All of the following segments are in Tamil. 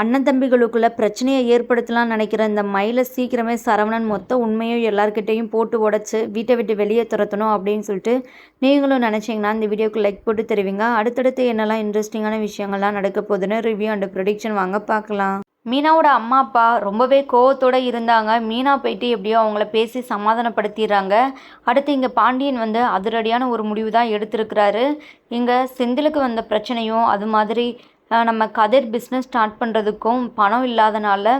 அண்ணன் தம்பிகளுக்குள்ள பிரச்சனையை ஏற்படுத்தலாம்னு நினைக்கிற இந்த மயிலை சீக்கிரமே சரவணன் மொத்த உண்மையும் எல்லாருக்கிட்டையும் போட்டு உடச்சி வீட்டை விட்டு வெளியே துரத்தணும் அப்படின்னு சொல்லிட்டு நீங்களும் நினச்சிங்கன்னா இந்த வீடியோக்கு லைக் போட்டு தருவீங்க. அடுத்தடுத்து என்னெல்லாம் இன்ட்ரெஸ்டிங்கான விஷயங்கள்லாம் நடக்க போகுதுன்னு ரிவ்யூ அண்ட் ப்ரொடிக்ஷன் வாங்க பார்க்கலாம். மீனாவோட அம்மா அப்பா ரொம்பவே கோவத்தோடு இருந்தாங்க. மீனா போயிட்டு எப்படியோ அவங்கள பேசி சமாதானப்படுத்திடுறாங்க. அடுத்து இங்கே பாண்டியன் வந்து அதிரடியான ஒரு முடிவு தான் எடுத்திருக்கிறாரு. இங்கே செந்திலுக்கு வந்த பிரச்சனையும் அது மாதிரி நம்ம கதிர் பிஸ்னஸ் ஸ்டார்ட் பண்ணுறதுக்கும் பணம் இல்லாதனால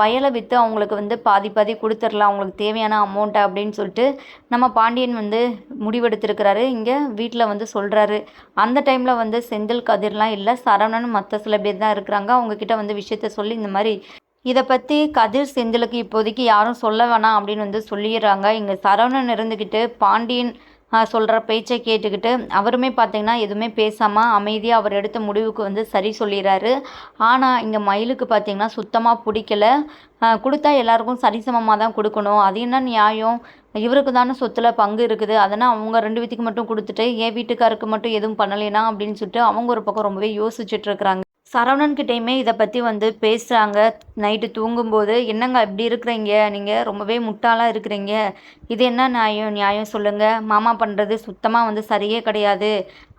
வயலை விற்று அவங்களுக்கு வந்து பாதி பாதி கொடுத்துடலாம். அவங்களுக்கு தேவையான அமௌண்ட்டை அப்படின்னு சொல்லிட்டு நம்ம பாண்டியன் வந்து முடிவெடுத்திருக்கிறாரு. இங்கே வீட்டில் வந்து சொல்கிறாரு அந்த டைமில் வந்து செந்தில் கதிர்லாம் இல்லை. சரவணன் மற்ற சில பேர் தான் இருக்கிறாங்க. அவங்கக்கிட்ட வந்து விஷயத்த சொல்லி இந்த மாதிரி இதை பற்றி கதிர் செந்திலுக்கு இப்போதைக்கு யாரும் சொல்ல வேணாம் அப்படின்னு வந்து சொல்லிடுறாங்க. இங்கே சரவணன் இருந்துக்கிட்டு பாண்டியன் சொல்கிற பேச்சை கேட்டுக்கிட்டு அவருமே பார்த்திங்கன்னா எதுவுமே பேசாமல் அமைதியாக அவர் எடுத்த முடிவுக்கு வந்து சரி சொல்லிடுறாரு ஆனால் இங்கே மயிலுக்கு பார்த்திங்கன்னா சுத்தமாக பிடிக்கல. கொடுத்தா எல்லாருக்கும் சரிசமமாக தான் கொடுக்கணும். அது என்ன நியாயம்? இவருக்கு தானே சொத்தில் பங்கு இருக்குது. அதனால் அவங்க ரெண்டு வீட்டுக்கு மட்டும் கொடுத்துட்டு என் வீட்டுக்காருக்கு மட்டும் எதுவும் பண்ணலைனா அப்படின்னு சொல்லிட்டு அவங்க ஒரு பக்கம் ரொம்பவே யோசிச்சுட்டு இருக்கிறாங்க. சரவணன்கிட்டையுமே இதை பற்றி வந்து பேசுகிறாங்க நைட்டு தூங்கும்போது என்னங்க இப்படி இருக்கிறீங்க? நீங்கள் ரொம்பவே முட்டாளாக இருக்கிறீங்க. இது என்ன நியாயம்? நியாயம் சொல்லுங்கள் மாமா பண்ணுறது சுத்தமாக வந்து சரியே கிடையாது.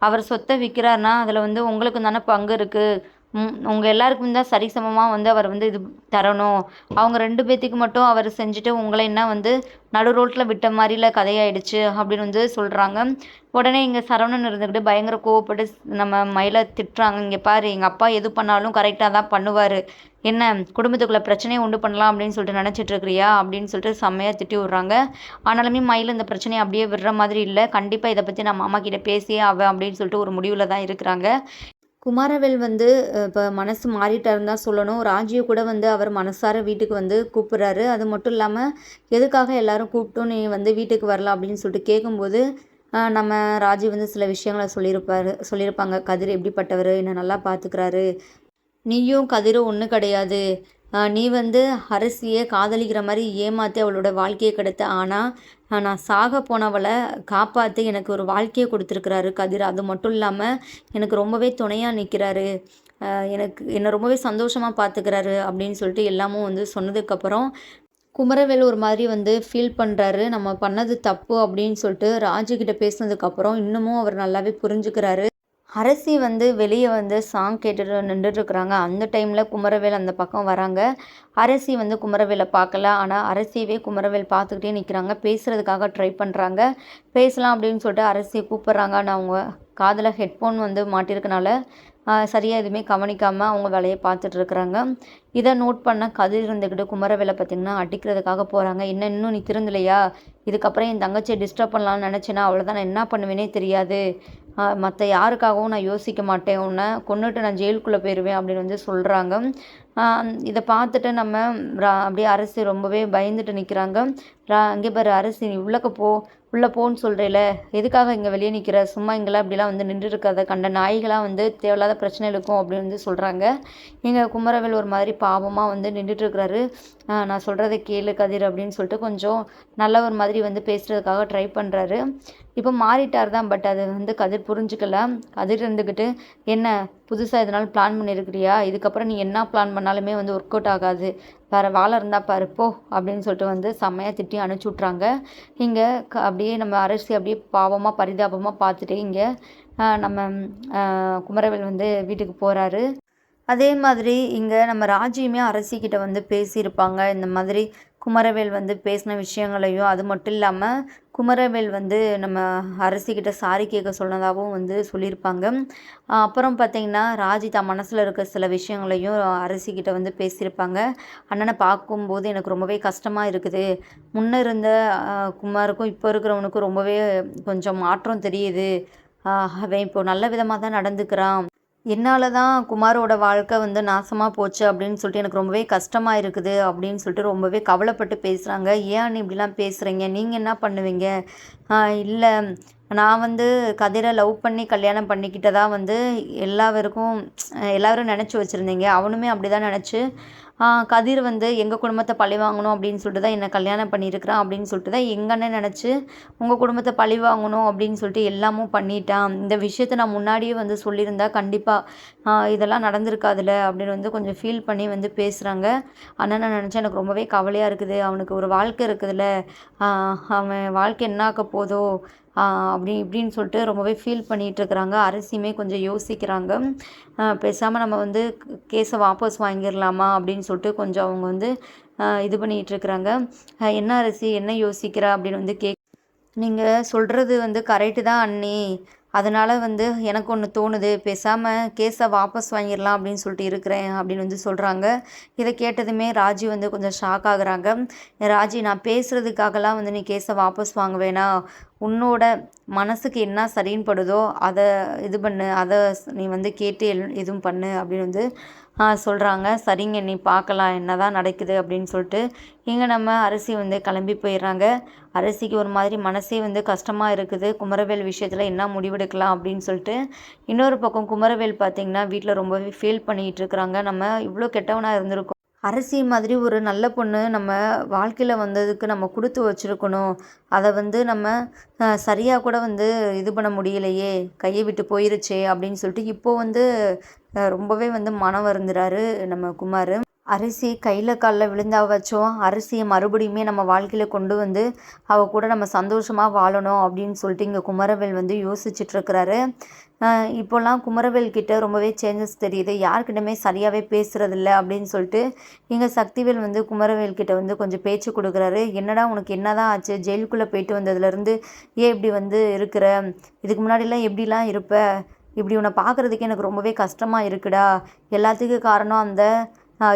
அவர் சொத்தை விற்கிறாருன்னா அதில் வந்து உங்களுக்கு தானே பங்கு இருக்குது உங்கள் எல்லாருக்கும் தான் சரிசமமாக வந்து அவர் வந்து இது தரணும். அவங்க ரெண்டு பேர்த்துக்கு மட்டும் அவர் செஞ்சுட்டு உங்களை என்ன வந்து நடு ரோட்டில் விட்ட மாதிரில கதையாயிடுச்சு அப்படின்னு வந்து சொல்கிறாங்க உடனே இங்கே சரவணன் இருந்துக்கிட்டு பயங்கர கோவப்பட்டு நம்ம மயிலை திட்டுறாங்க. இங்கே பாரு எங்கள் அப்பா எது பண்ணாலும் கரெக்டாக தான் பண்ணுவார். என்ன குடும்பத்துக்குள்ளே பிரச்சனையை உண்டு பண்ணலாம் அப்படின்னு சொல்லிட்டு நினச்சிட்டு இருக்கிறியா அப்படின்னு சொல்லிட்டு செம்மையாக திட்டி விட்றாங்க. ஆனாலுமே மயில் இந்த பிரச்சனையை அப்படியே விடுற மாதிரி இல்லை. கண்டிப்பாக இதை பற்றி நம்ம அம்மா கிட்ட பேசியே ஆவேன் அப்படின்னு சொல்லிட்டு ஒரு முடிவில் தான் இருக்கிறாங்க. குமாரவேல் வந்து இப்போ மனசு மாறிட்டாருன்னு தான் சொல்லணும். ராஜியை கூட வந்து அவர் மனசார வீட்டுக்கு வந்து கூப்பிட்றாரு. அது மட்டும் இல்லாமல் எதுக்காக எல்லாரும் கூப்பிட்டும் நீ வந்து வீட்டுக்கு வரலாம் அப்படின்னு சொல்லிட்டு கேட்கும்போது நம்ம ராஜி வந்து சில விஷயங்களை சொல்லியிருப்பாரு சொல்லியிருப்பாங்க. கதிர் எப்படிப்பட்டவர்? என்னை நல்லா பார்த்துக்கிறாரு நீயும் கதிரும் ஒன்றும் கிடையாது. நீ வந்து அரசியை காதலிக்கிற மாதிரி ஏமாற்றி அவளோட வாழ்க்கையை கெடுத்த ஆனால் நான் சாக போனவளை காப்பாற்றி எனக்கு ஒரு வாழ்க்கையை கொடுத்துருக்குறாரு கதிர். அது மட்டும் இல்லாமல் எனக்கு ரொம்பவே துணையாக நிற்கிறாரு எனக்கு என்னை ரொம்பவே சந்தோஷமாக பார்த்துக்கிறாரு அப்படின்னு சொல்லிட்டு எல்லாமும் வந்து சொன்னதுக்கப்புறம் குமரவேல் ஒரு மாதிரி வந்து ஃபீல் பண்ணுறாரு நம்ம பண்ணது தப்பு அப்படின்னு சொல்லிட்டு ராஜுக்கிட்ட பேசினதுக்கப்புறம் இன்னமும் அவர் நல்லாவே புரிஞ்சுக்கிறாரு. அரசி வந்து வெளியே வந்து சாங் கேட்டுட்டு நின்றுட்டு இருக்கிறாங்க அந்த டைமில் குமரவேல் அந்த பக்கம் வராங்க. அரசி வந்து குமரவேலை பார்க்கல. ஆனால் அரசியவே குமரவேல் பார்த்துக்கிட்டே நிற்கிறாங்க பேசுகிறதுக்காக ட்ரை பண்ணுறாங்க பேசலாம் அப்படின்னு சொல்லிட்டு அரசியை கூப்பிட்றாங்க. ஆனால் அவங்க காதில் ஹெட்ஃபோன் வந்து மாட்டிருக்கனால சரியாக எதுவுமே கவனிக்காமல் அவங்க வேலையை பார்த்துட்டு இருக்கிறாங்க இதை நோட் பண்ண கதிர் இருந்துக்கிட்டு குமரவேலை பார்த்திங்கன்னா அடிக்கிறதுக்காக போகிறாங்க என்ன இன்னும் நீ திருந்தலையா? இதுக்கப்புறம் என் தங்கச்சியை டிஸ்டர்ப் பண்ணலாம்னு நினச்சேன்னா அவ்வளோதான் நான் என்ன பண்ணுவேனே தெரியாது. மற்ற யாருக்காகவும் நான் யோசிக்க மாட்டேன். உன்னை கொண்டுட்டு நான் ஜெயிலுக்குள்ளே போயிடுவேன் அப்படின்னு வந்து சொல்கிறாங்க இதை பார்த்துட்டு நம்ம ரா- அப்படியே அரசி ரொம்பவே பயந்துட்டு நிற்கிறாங்க ரா அங்கே பாரு அரசி நீ உள்ளக்க போ. உள்ளே போன்னு சொல்கிறேல எதுக்காக இங்கே வெளியே நிற்கிற சும்மா இங்கெல்லாம் இப்படிலாம் வந்து நின்று இருக்காத கண்ட நாய்களாக வந்து தேவையில்லாத பிரச்சனை இருக்கும் அப்படின்னு வந்து சொல்கிறாங்க எங்கள் குமரவேல் ஒரு மாதிரி பாவமாக வந்து நின்றுட்டுருக்கிறாரு. நான் சொல்கிறத கேளு கதிர் அப்படின்னு சொல்லிட்டு கொஞ்சம் நல்ல ஒரு மாதிரி வந்து பேசுகிறதுக்காக ட்ரை பண்ணுறாரு இப்போ மாறிட்டார் தான் பட் அது வந்து கதிர் புரிஞ்சுக்கல. கதிர் இருந்துக்கிட்டு என்ன புதுசாக எதனாலும் பிளான் பண்ணியிருக்கிறியா இதுக்கப்புறம் நீ என்ன பிளான் பண்ணாலுமே வந்து ஒர்க் அவுட் ஆகாது. வேறு வேலை இருந்தால் பாரு போ அப்படின்னு சொல்லிட்டு வந்து செம்மையாக திட்டி அனுப்பிச்சி விட்றாங்க இங்கே க அப்படியே நம்ம அரசி அப்படியே பாவமாக பரிதாபமாக பார்த்துட்டு இங்கே நம்ம குமரவேல் வந்து வீட்டுக்கு போகிறாரு அதே மாதிரி இங்கே நம்ம ராஜியுமே அரசிக்கிட்ட வந்து பேசியிருப்பாங்க. இந்த மாதிரி குமரவேல் வந்து பேசின விஷயங்களையும் அது மட்டும் இல்லாமல் குமரவேல் வந்து நம்ம அரசிக்கிட்ட சாரி கேட்க சொன்னதாகவும் வந்து சொல்லியிருப்பாங்க. அப்புறம் பார்த்திங்கன்னா ராஜிதா மனசில் இருக்க சில விஷயங்களையும் அரசிக்கிட்ட வந்து பேசியிருப்பாங்க. அண்ணனை பார்க்கும்போது எனக்கு ரொம்பவே கஷ்டமாக இருக்குது. முன்ன இருந்த குமாருக்கும் இப்போ இருக்கிறவனுக்கும் ரொம்பவே கொஞ்சம் மாற்றம் தெரியுது. அவன் இப்போ நல்ல விதமாக தான் நடந்துக்கிறான். என்னால் தான் குமாரோட வாழ்க்கை வந்து நாசமாக போச்சு அப்படின்னு சொல்லிட்டு எனக்கு ரொம்பவே கஷ்டமாக இருக்குது அப்படின்னு சொல்லிட்டு ரொம்பவே கவலைப்பட்டு பேசுகிறாங்க ஏன் நீ இப்படிலாம் பேசுகிறீங்க நீங்கள் என்ன பண்ணுவீங்க? இல்லை நான் வந்து கதிரை லவ் பண்ணி கல்யாணம் பண்ணிக்கிட்டதா வந்து எல்லாருக்கும் எல்லாரும் நினச்சி வச்சுருந்தீங்க. அவனுமே அப்படி தான் நினச்சி கதிர் வந்து எங்கள் குடும்பத்தை பழி வாங்கணும்? அப்படின்னு சொல்லிட்டு தான் என்னை கல்யாணம் பண்ணியிருக்கிறான் அப்படின்னு சொல்லிட்டு தான் எங்கள் அண்ணன் நினச்சி உங்கள் குடும்பத்தை பழி வாங்கணும்? அப்படின்னு சொல்லிட்டு எல்லாமும் பண்ணிட்டான். இந்த விஷயத்தை நான் முன்னாடியே வந்து சொல்லியிருந்தா கண்டிப்பாக இதெல்லாம் நடந்திருக்காதுல்ல அப்படின்னு வந்து கொஞ்சம் ஃபீல் பண்ணி வந்து பேசுகிறாங்க அண்ணனை நினச்சா எனக்கு ரொம்பவே கவலையாக இருக்குது. அவனுக்கு ஒரு வாழ்க்கை இருக்குதுல்ல அவன் வாழ்க்கை என்ன ஆக்க போதோ அப்படி இப்படின்னு சொல்லிட்டு ரொம்பவே ஃபீல் பண்ணிகிட்ருக்குறாங்க அரசியுமே கொஞ்சம் யோசிக்கிறாங்க. பேசாமல் நம்ம வந்து கேஸை வாபஸ் வாங்கிடலாமா அப்படின்னு சொல்லிட்டு கொஞ்சம் அவங்க வந்து இது பண்ணிகிட்ருக்குறாங்க என்ன அரசி என்ன யோசிக்கிறா அப்படின்னு வந்து கேக் நீங்கள் சொல்கிறது வந்து கரெக்டு தான் அண்ணி. அதனால் வந்து எனக்கு ஒன்று தோணுது. பேசாமல் கேஸை வாபஸ் வாங்கிடலாம் அப்படின்னு சொல்லிட்டு இருக்கிறேன் அப்படின்னு வந்து சொல்கிறாங்க இதை கேட்டதுமே ராஜி வந்து கொஞ்சம் ஷாக் ஆகுறாங்க. ராஜி நான் பேசுகிறதுக்காகலாம் வந்து நீ கேஸை வாபஸ் வாங்க வேணாம் உன்னோட மனசுக்கு என்ன சரின்னு படுதோ அதை இது பண்ணு. அதை நீ வந்து கேட்டு எதுவும் பண்ணு அப்படின்னு வந்து சொல்கிறாங்க சரிங்க நீ பார்க்கலாம். என்ன தான் நடக்குது அப்படின்னு சொல்லிட்டு இங்கே நம்ம அரிசி வந்து கிளம்பி போயிடுறாங்க. அரிசிக்கு ஒரு மாதிரி மனசே வந்து கஷ்டமாக இருக்குது. குமரவேல் விஷயத்தில் என்ன முடிவெடுக்கலாம் அப்படின்னு சொல்லிட்டு இன்னொரு பக்கம் குமரவேல் பார்த்திங்கன்னா வீட்டில் ரொம்பவே ஃபீல் பண்ணிகிட்டு இருக்கிறாங்க. நம்ம இவ்வளோ கெட்டவனாக இருந்திருக்கோம். அரிசி மாதிரி ஒரு நல்ல பொண்ணு நம்ம வாழ்க்கையில் வந்ததுக்கு நம்ம கொடுத்து வச்சுருக்கணும். அதை வந்து நம்ம சரியாக கூட வந்து இது பண்ண முடியலையே கையை விட்டு போயிருச்சே அப்படின்னு சொல்லிட்டு இப்போது வந்து ரொம்பவே வந்து மனம் வருந்துறாரு நம்ம குமார். அரிசி கையில் காலில் விழுந்தா வச்சோம் அரிசியை மறுபடியுமே நம்ம வாழ்க்கையில் கொண்டு வந்து அவள் கூட நம்ம சந்தோஷமாக வாழணும் அப்படின்னு சொல்லிட்டு இங்கே குமரவேல் வந்து யோசிச்சுட்ருக்கிறாரு இப்போல்லாம் குமரவேல் கிட்ட ரொம்பவே சேஞ்சஸ் தெரியுது. யார்கிட்டமே சரியாகவே பேசுகிறதில்ல அப்படின்னு சொல்லிட்டு இங்கே சக்திவேல் வந்து குமரவேல் கிட்ட வந்து கொஞ்சம் பேச்சு கொடுக்குறாரு. என்னடா உனக்கு என்னதான் ஆச்சு? ஜெயிலுக்குள்ளே போயிட்டு வந்ததுலேருந்து ஏன் இப்படி வந்து இருக்கிற? இதுக்கு முன்னாடிலாம் எப்படிலாம் இருப்ப? இப்படி உன்னை பார்க்குறதுக்கு எனக்கு ரொம்பவே கஷ்டமாக இருக்குடா. எல்லாத்துக்கும் காரணம் அந்த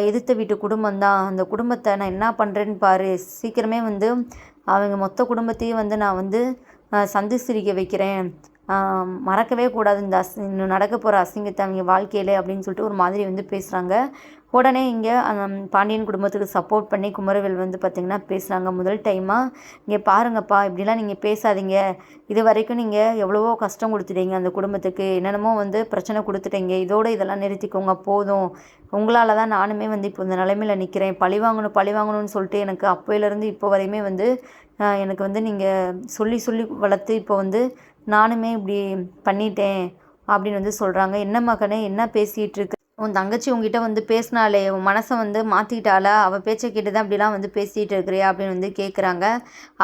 எதிர்த்த வீட்டு குடும்பம் தான் அந்த குடும்பத்தை நான் என்ன பண்ணுறேன்னு பாரு. சீக்கிரமே வந்து அவங்க மொத்த குடும்பத்தையும் வந்து நான் வந்து சந்தி சிரிக்க வைக்கிறேன். மறக்கவே கூடாது. இந்த அசி இன்னும் நடக்க போகிற அசிங்கத்தை அவங்க வாழ்க்கையில் அப்படின்னு சொல்லிட்டு ஒரு மாதிரி வந்து பேசுகிறாங்க உடனே இங்கே பாண்டியன் குடும்பத்துக்கு சப்போர்ட் பண்ணி குமரவேல் வந்து பார்த்திங்கன்னா பேசுகிறாங்க முதல் டைமாக இங்கே பாருங்கப்பா இப்படிலாம் நீங்கள் பேசாதீங்க. இது வரைக்கும் நீங்கள் எவ்வளவோ கஷ்டம் கொடுத்துட்டீங்க அந்த குடும்பத்துக்கு. என்னென்னமோ வந்து பிரச்சனை கொடுத்துட்டீங்க. இதோடு இதெல்லாம் நிறுத்திக்கோங்க போதும். உங்களால் தான் நானுமே வந்து இப்போ இந்த நிலைமையில் நிற்கிறேன் பழி வாங்கணும் பழி வாங்கணும்னு சொல்லிட்டு எனக்கு அப்போயிலேருந்து இப்போ வரையுமே வந்து எனக்கு வந்து நீங்கள் சொல்லி சொல்லி வளர்த்து இப்போ வந்து நானுமே இப்படி பண்ணிட்டேன் அப்படின்னு வந்து சொல்கிறாங்க என்ன மகனே என்ன பேசிகிட்டு இருக்கு உன் தங்கச்சி உங்ககிட்ட வந்து பேசினாலே உன் மனசை வந்து மாற்றிக்கிட்டாளா அவள் பேச்சை கேட்டு தான் இப்படிலாம் வந்து பேசிகிட்டு இருக்கிறியா அப்படின்னு வந்து கேட்குறாங்க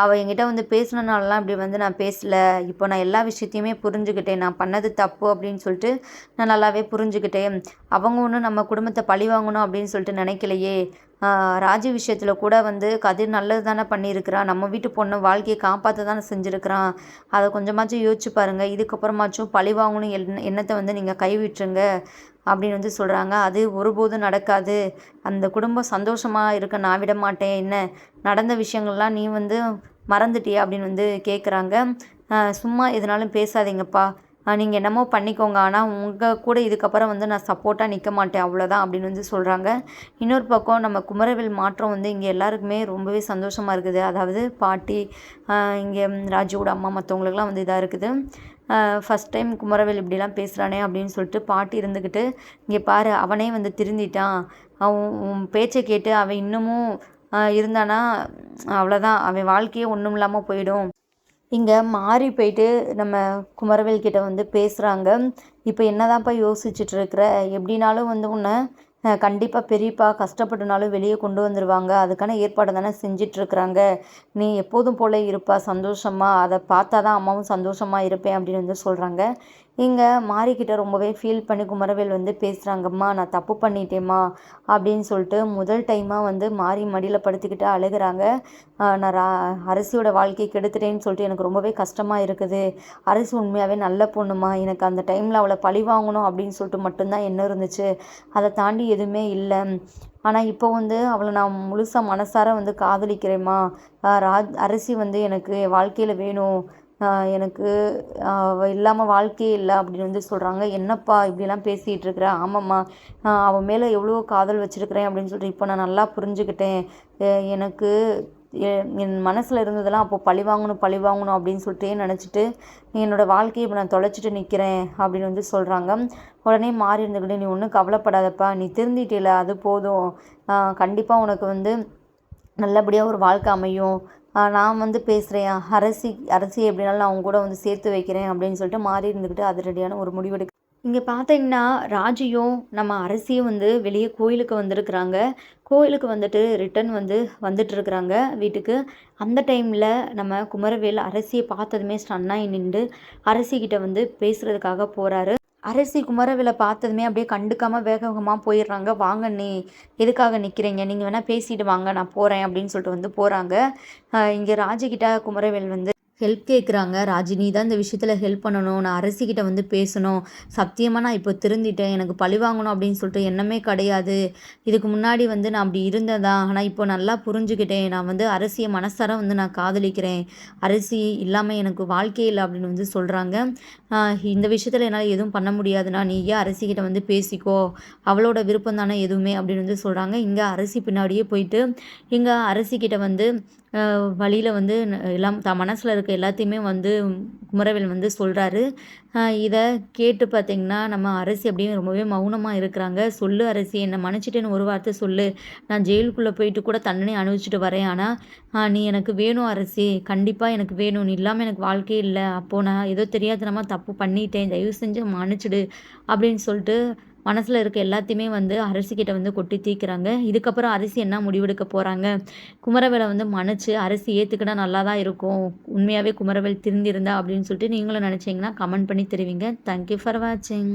அவள் என்கிட்ட வந்து பேசினனாலலாம் இப்படி வந்து நான் பேசலை. இப்போ நான் எல்லா விஷயத்தையுமே புரிஞ்சுக்கிட்டேன். நான் பண்ணது தப்பு அப்படின்னு சொல்லிட்டு நான் நல்லாவே புரிஞ்சுக்கிட்டேன். அவங்க ஒன்றும் நம்ம குடும்பத்தை பழி வாங்கணும் அப்படின்னு சொல்லிட்டு நினைக்கலையே. ராஜி விஷயத்தில் கூட வந்து கதிர் நல்லது தானே பண்ணியிருக்கிறான் நம்ம வீட்டு பொண்ணு வாழ்க்கையை காப்பாற்ற தானே செஞ்சுருக்கிறான் அதை கொஞ்சமாச்சும் யோசிச்சு பாருங்கள் இதுக்கப்புறமாச்சும் பழி வாங்கணும் என் எண்ணத்தை வந்து நீங்கள் கைவிட்டுருங்க. அப்படின்னு வந்து சொல்கிறாங்க அது ஒருபோதும் நடக்காது. அந்த குடும்பம் சந்தோஷமாக இருக்க நான் விட மாட்டேன். என்ன? நடந்த விஷயங்கள்லாம் நீ வந்து மறந்துட்டியா? அப்படின்னு வந்து கேட்குறாங்க சும்மா எதுனாலும் பேசாதீங்கப்பா. நீங்கள் என்னமோ பண்ணிக்கோங்க. ஆனால் உங்கள் கூட இதுக்கப்புறம் வந்து நான் சப்போர்ட்டாக நிற்க மாட்டேன். அவ்வளோதான் அப்படின்னு வந்து சொல்கிறாங்க இன்னொரு பக்கம் நம்ம குமரவேல் மாற்றம் வந்து இங்கே எல்லாருக்குமே ரொம்பவே சந்தோஷமாக இருக்குது. அதாவது பாட்டி இங்கே ராஜுவோட அம்மா மற்றவங்களுக்குலாம் வந்து இதாக இருக்குது. ஃபஸ்ட் டைம் குமரவேல் இப்படிலாம் பேசுகிறானே அப்படின்னு சொல்லிட்டு பாட்டி இருந்துக்கிட்டு இங்கே பாரு அவனே வந்து திருந்திட்டான். அவன் உன் பேச்சை கேட்டு அவன் இன்னமும் இருந்தானா? அவ்வளோதான் அவன் வாழ்க்கையே ஒன்றும் இல்லாமல் போயிடும். இங்கே மாறி போயிட்டு நம்ம குமரவேல் கிட்ட வந்து பேசுகிறாங்க இப்போ என்னதான்ப்பா யோசிச்சுட்டு இருக்கிற? எப்படினாலும் வந்து உன்னை கண்டிப்பாக பெரியப்பா கஷ்டப்பட்டுனாலும் வெளியே கொண்டு வந்துடுவாங்க அதுக்கான ஏற்பாடு தானே செஞ்சிட்ருக்குறாங்க. நீ எப்போதும் போல இருப்பா சந்தோஷமாக அதை பார்த்தா தான் அம்மாவும் சந்தோஷமாக இருப்பேன் அப்படின்னு வந்து சொல்கிறாங்க இங்கே மாறிக்கிட்ட ரொம்பவே ஃபீல் பண்ணி குமரவேல் வந்து பேசுகிறாங்கம்மா நான் தப்பு பண்ணிட்டேம்மா அப்படின்னு சொல்லிட்டு முதல் டைமாக வந்து மாறி மடியில் படுத்துக்கிட்டு அழுகிறாங்க. நான் ரா அரசியோட வாழ்க்கையை கெடுத்துட்டேன்னு சொல்லிட்டு எனக்கு ரொம்பவே கஷ்டமாக இருக்குது. அரசு உண்மையாகவே நல்ல பொண்ணுமா எனக்கு அந்த டைமில் அவளை பழி வாங்கணும் அப்படின்னு சொல்லிட்டு மட்டும்தான் என்ன இருந்துச்சு. அதை தாண்டி எதுவுமே இல்லை. ஆனால் இப்போ வந்து அவளை நான் முழுசாக மனசார வந்து காதலிக்கிறேம்மா. ரா அரிசி வந்து எனக்கு வாழ்க்கையில் வேணும். எனக்கு அவள் இல்லாமல் வாழ்க்கையே இல்லை அப்படின்னு வந்து சொல்கிறாங்க என்னப்பா இப்படிலாம் பேசிகிட்டு இருக்கிற ஆமாம்மா அவன் மேலே எவ்வளோ காதல் வச்சுருக்கிறேன் அப்படின்னு சொல்லிட்டு இப்போ நான் நல்லா புரிஞ்சுக்கிட்டேன் எனக்கு என் மனசில் இருந்ததெல்லாம் அப்போ பழி வாங்கணும் பழி வாங்கணும் அப்படின்னு சொல்லிட்டே நினச்சிட்டு என்னோடய வாழ்க்கையை இப்போ நான் தொலைச்சிட்டு நிற்கிறேன் அப்படின்னு வந்து சொல்கிறாங்க உடனே மாறி இருந்துக்கிட்டு நீ ஒன்றும் கவலைப்படாதப்பா. நீ திருந்திட்டில அது போதும். கண்டிப்பாக உனக்கு வந்து நல்லபடியாக ஒரு வாழ்க்கை அமையும். நான் வந்து பேசுகிறேன் அரசி அரசி எப்படினாலும் நான் அவங்க கூட வந்து சேர்த்து வைக்கிறேன் அப்படின்னு சொல்லிட்டு மாறி இருந்துக்கிட்டு அதிரடியான ஒரு முடிவெடுக்க. இங்கே பார்த்தீங்கன்னா ராஜியும் நம்ம அரசியும் வந்து வெளியே கோயிலுக்கு வந்திருக்கிறாங்க. கோயிலுக்கு வந்துட்டு ரிட்டன் வந்து வந்துட்டுருக்குறாங்க வீட்டுக்கு. அந்த டைமில் நம்ம குமரவேல் அரசியை பார்த்ததுமே ஸ்டன்னாகி நின்று அரசிக்கிட்ட வந்து பேசுகிறதுக்காக போகிறாரு அரசி குமரவேலை பார்த்ததுமே அப்படியே கண்டுக்காமல் வேக வேகமாக போயிடுறாங்க. வாங்க நீ எதுக்காக நிற்கிறீங்க நீங்கள் வேணால் பேசிட்டு வாங்க நான் போகிறேன் அப்படின்னு சொல்லிட்டு வந்து போகிறாங்க இங்கே ராஜகிட்ட குமரவேல் வந்து ஹெல்ப் கேட்குறாங்க ராஜி நீ தான் இந்த விஷயத்தில் ஹெல்ப் பண்ணணும். நான் அரசிக்கிட்ட வந்து பேசணும். சத்தியமாக நான் இப்போ திருந்திட்டேன். எனக்கு பழி வாங்கணும் அப்படின்னு சொல்லிட்டு எண்ணமே கிடையாது. இதுக்கு முன்னாடி வந்து நான் அப்படி இருந்ததா? ஆனால் இப்போ நல்லா புரிஞ்சுக்கிட்டேன். நான் வந்து அரசியை மனசார வந்து நான் காதலிக்கிறேன். அரசி இல்லாமல் எனக்கு வாழ்க்கை இல்லை அப்படின்னு வந்து சொல்கிறாங்க இந்த விஷயத்தில் என்னால் எதுவும் பண்ண முடியாதுண்ணா நீ ஏன் அரசிக்கிட்ட வந்து பேசிக்கோ. அவளோட விருப்பம் தானே எதுவுமே அப்படின்னு வந்து சொல்கிறாங்க இங்கே அரசி பின்னாடியே போயிட்டு இங்கே அரசிக்கிட்ட வந்து வழியில் வந்து எல்லாம் த மனசில் இருக்க எல்லாத்தையுமே வந்து குமரவேல் வந்து சொல்கிறாரு இதை கேட்டு பார்த்தீங்கன்னா நம்ம அரசி அப்படியே ரொம்பவே மௌனமாக இருக்கிறாங்க. சொல்லு அரசி என்னை மன்னிச்சிட்டேன்னு ஒரு வார்த்தை சொல்லு. நான் ஜெயிலுக்குள்ளே போயிட்டு கூட தண்டனை அனுபவிச்சுட்டு வரேன். ஆனால் நீ எனக்கு வேணும் அரசி. கண்டிப்பாக எனக்கு வேணும். நீ இல்லாமல் எனக்கு வாழ்க்கையே இல்லை. அப்போது நான் ஏதோ தெரியாதனமாக தப்பு பண்ணிட்டேன். தயவு செஞ்சு மன்னிச்சிடு அப்படின்னு சொல்லிட்டு மனசில் இருக்க எல்லாத்தையுமே வந்து அரசிக்கிட்ட வந்து கொட்டி தீர்க்குறாங்க இதுக்கப்புறம் அரசி என்ன முடிவெடுக்க போகிறாங்க குமரவேலை வந்து மன்னிச்சு அரசி ஏற்றுக்கினா நல்லா தான் இருக்கும்? உண்மையாகவே குமரவேல் திருந்திருந்தா அப்படின்னு சொல்லிட்டு நீங்களும் நினச்சிங்கன்னா கமெண்ட் பண்ணி தெரிவிங்க. தேங்க்யூ ஃபார் வாட்சிங்